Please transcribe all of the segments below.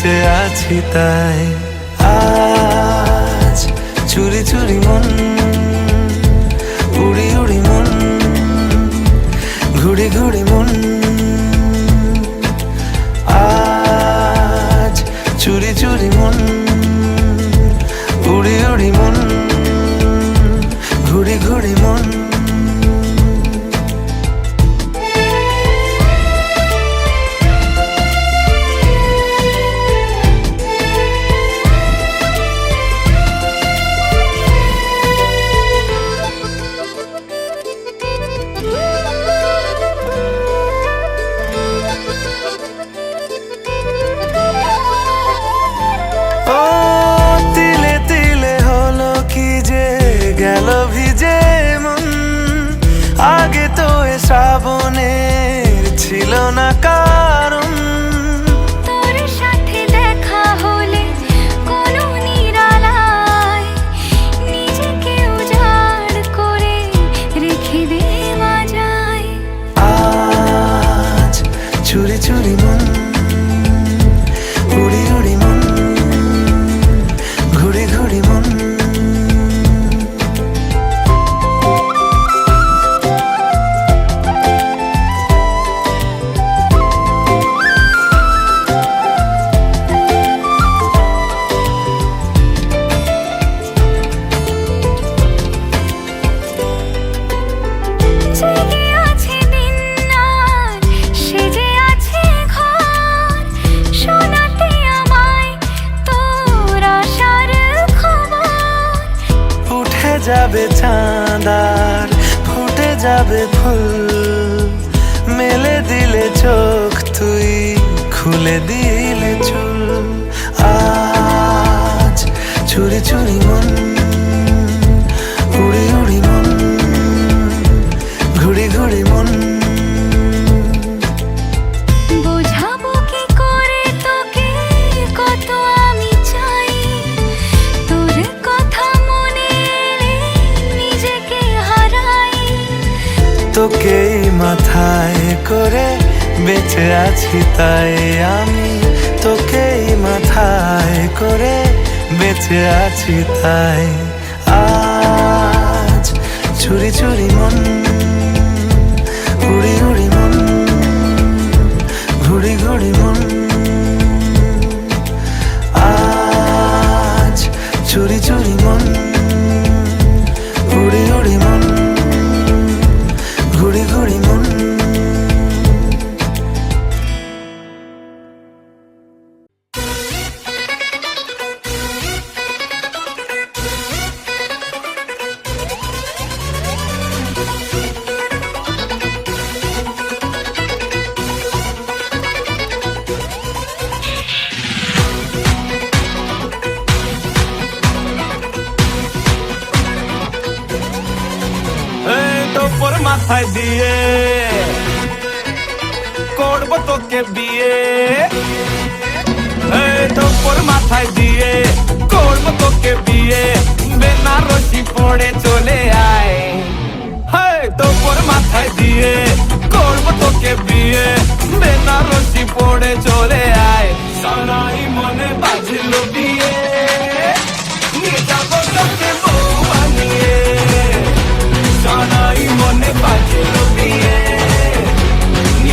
বেঁচে আছি তাই। আজ চুরি চুরি মন গেল ভিজে মন। আগে তো শ্রাবণের ছিল না কারণ যাবে চাঁদার, ফুটে যাবে ফুল। মেলে দিলে চোখ তুই, খুলে দিলে চুল। আজ চুরি চুরি মন বেঁচে আছি তাই আমি তোকেই মাথায় করে বেঁচে আছি তাই। তোকে বিয়ে। তোর মাথায় দিয়ে করব তোকে বিয়ে। বেনারসি পড়ে চলে আয়। তোর মাথায় দিয়ে করব তোকে বিয়ে। বেনারসি পড়ে চলে আয়। সারাই মনে বাজলো বিয়ে। সারাই মনে বাজলো বিয়ে।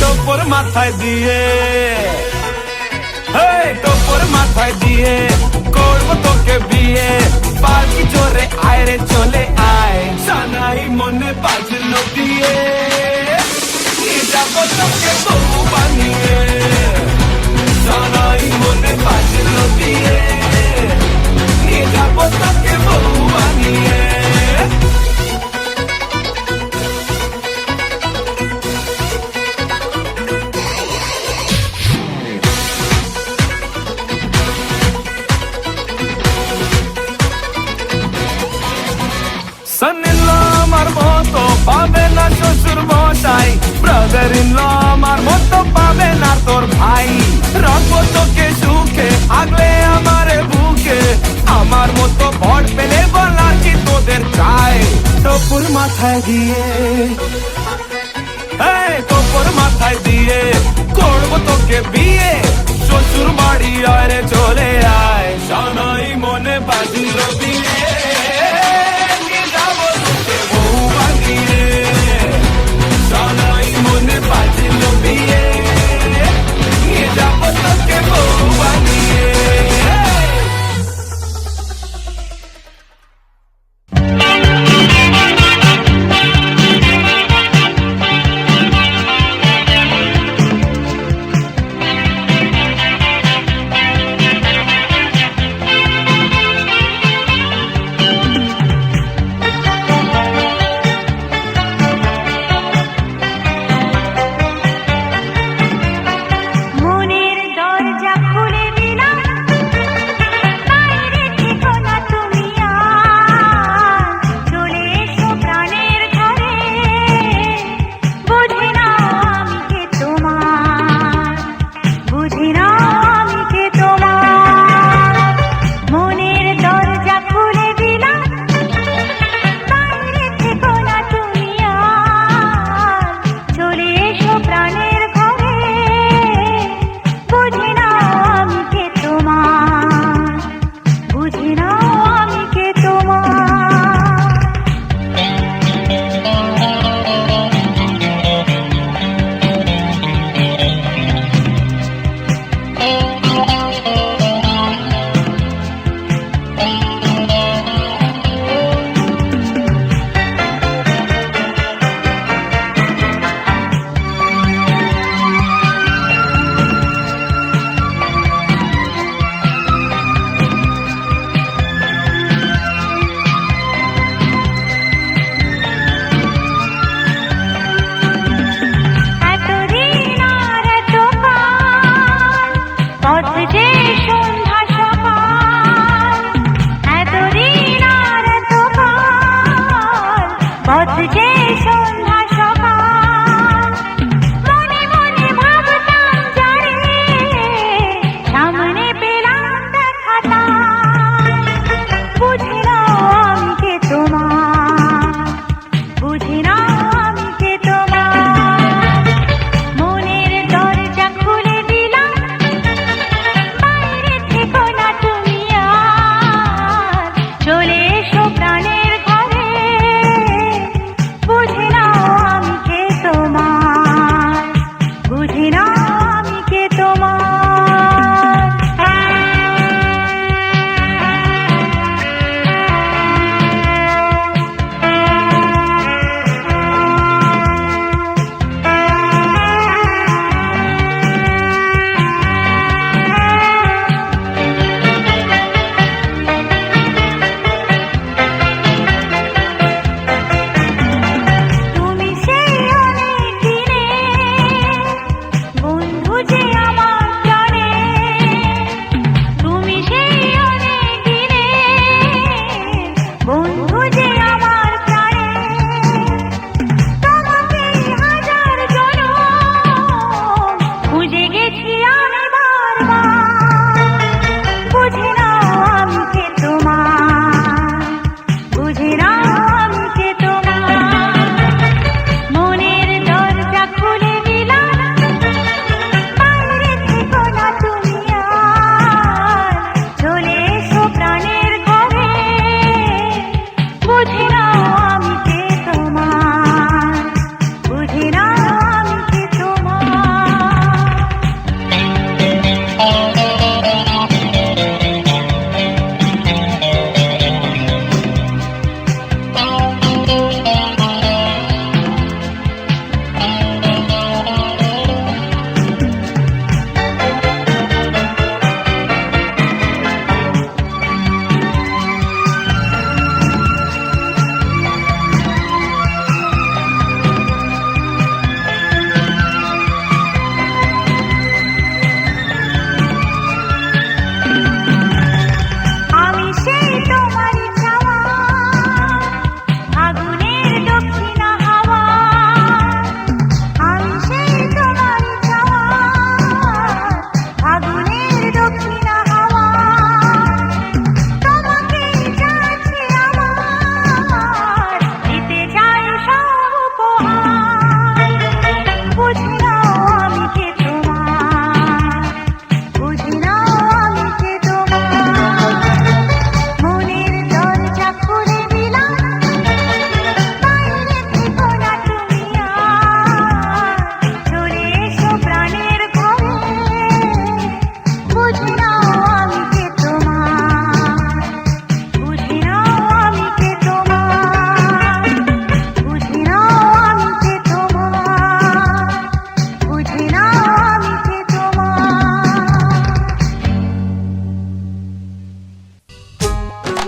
মাথায় দিয়ে। টোপর মাথায় দিয়ে করব তোকে বিয়ে। পাখি জোরে আয় রে চলে আয় সানাই মনে বাজলো দিয়ে যাব তোকে বউ বানিয়ে সানাই মনে বাজলো দিয়ে যাব তোকে বানিয়ে। তোর ভাই। রাখব তোকে সুখে, আগলে আমার বুকে। আমার মতো ভর পেলে বলা কি তোদের চাই টপুর মাথায় দিয়ে তোপর মাথায় দিয়ে তোকে বিয়ে। শ্বশুর বাড়ি আরে চলে আয় সানাই মনে বাজিল বানিয়ে সানাই মনে বাজিল বিয়ে। যাব Happy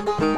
Bye.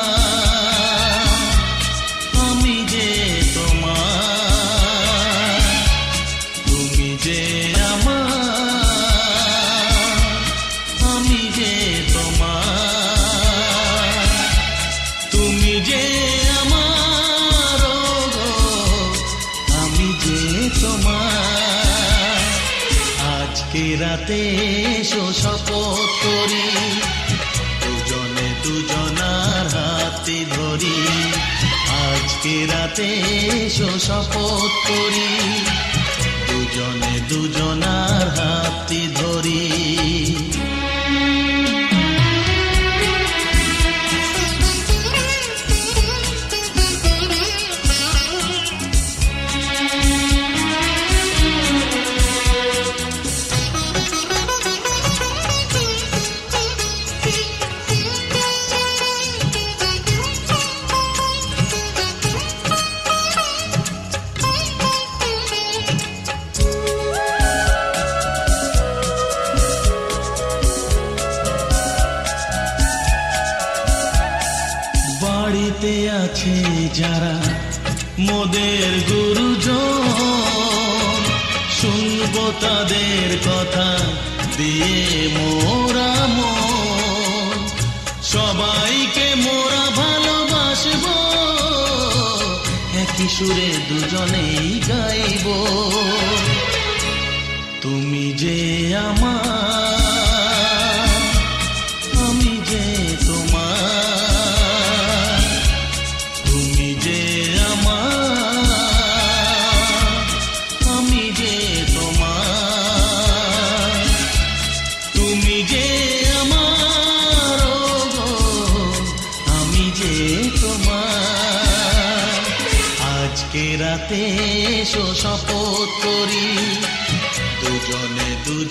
রাতে এসো শপথ করি। দুজনে দুজনার হাতে ধরি। আজকে রাতে এসো শপথ করি। দুজনে দুজনার হাতে দিয়ে মোরা মন। সবাইকে মোরা ভালোবাসবো। একই সুরে দুজনেই গাইব। তুমি যে আমার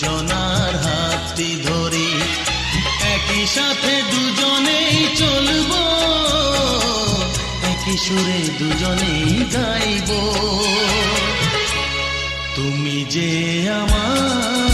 দুজনার হাতটি ধরি একই সাথে দুজনেই চলব একই সুরে দুজনেই গাইব। তুমি যে আমার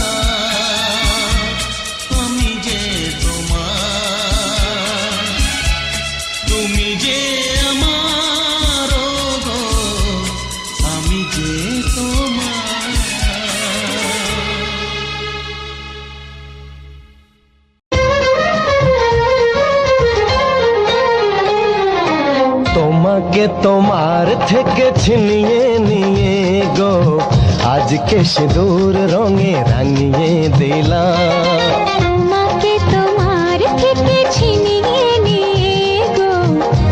তোমাকে তোমার থেকে ছিনিয়ে নিয়ে গো। আজকে সিঁদুর রঙে রাঙিয়ে দিলাম। তোমাকে তোমার থেকে ছিনিয়ে নিয়ে গো।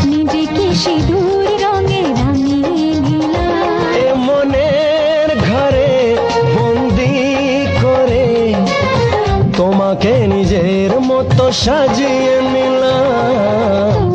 নিজেকে সিঁদুর রঙে রাঙিয়ে নিলাম। এ মনের ঘরে বন্দি করে তোমাকে নিজের মতো সাজিয়ে নিলাম।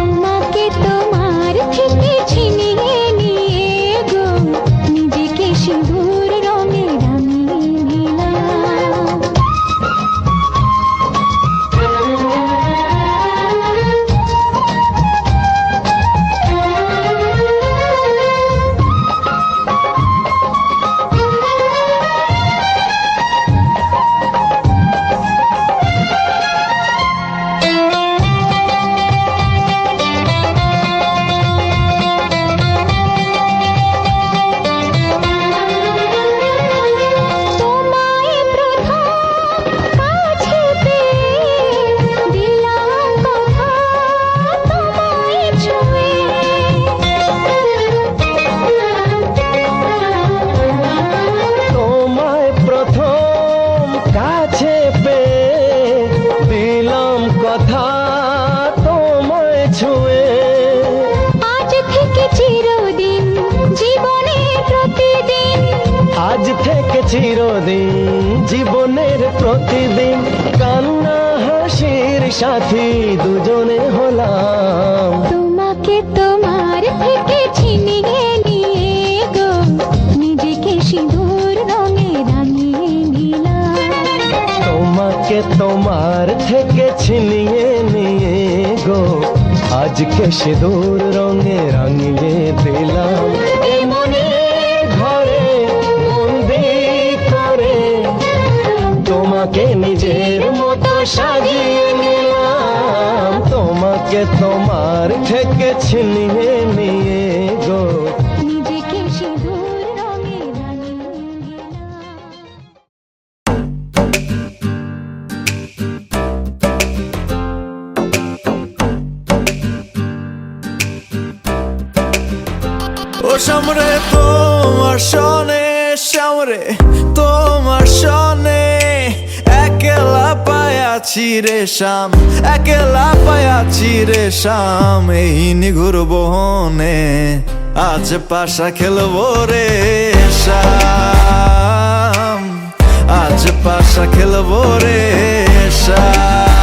সাথী দুজনে হলাম। তোমাকে তোমার থেকে ছিনিয়ে নিয়ে গো নিজেকে সিঁদুর রঙে রাঙিয়ে নিলাম। তোমাকে তোমার থেকে ছিনিয়ে নিয়ে গো আজকে সিঁদুর রঙে রাঙিয়ে দিলাম। ঘরে বন্দি করে তোমাকে নিয়ে bitch in রে শাম একলা পায়াছি রে শাম এই নিগুর বহনে আজ পাশা খেলব রে শাম আজ পাশা খেলব রে শাম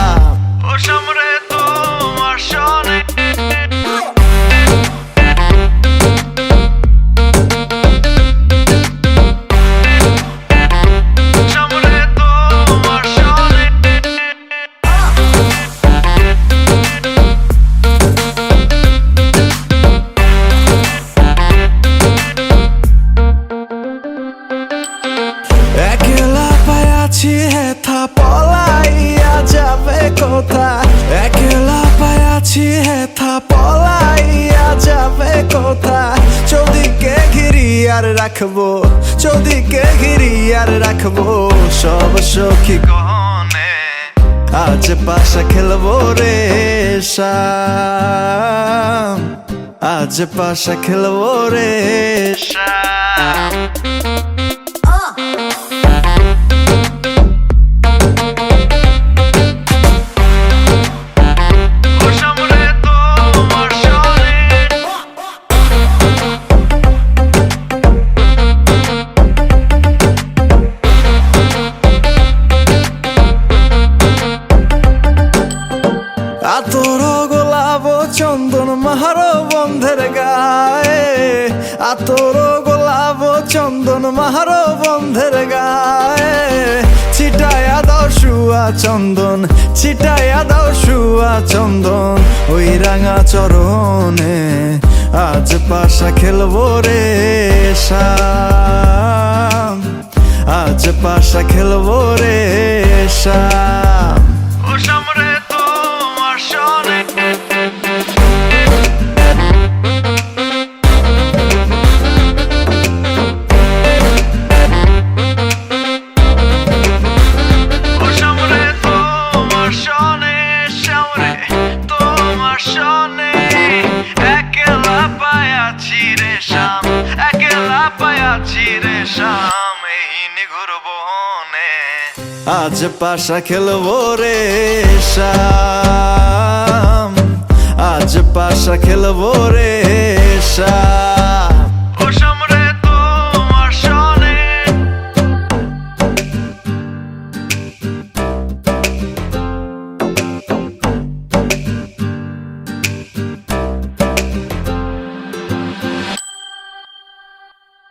আজ পাশা খেলব রে। আচ্ছা। আজ পাশা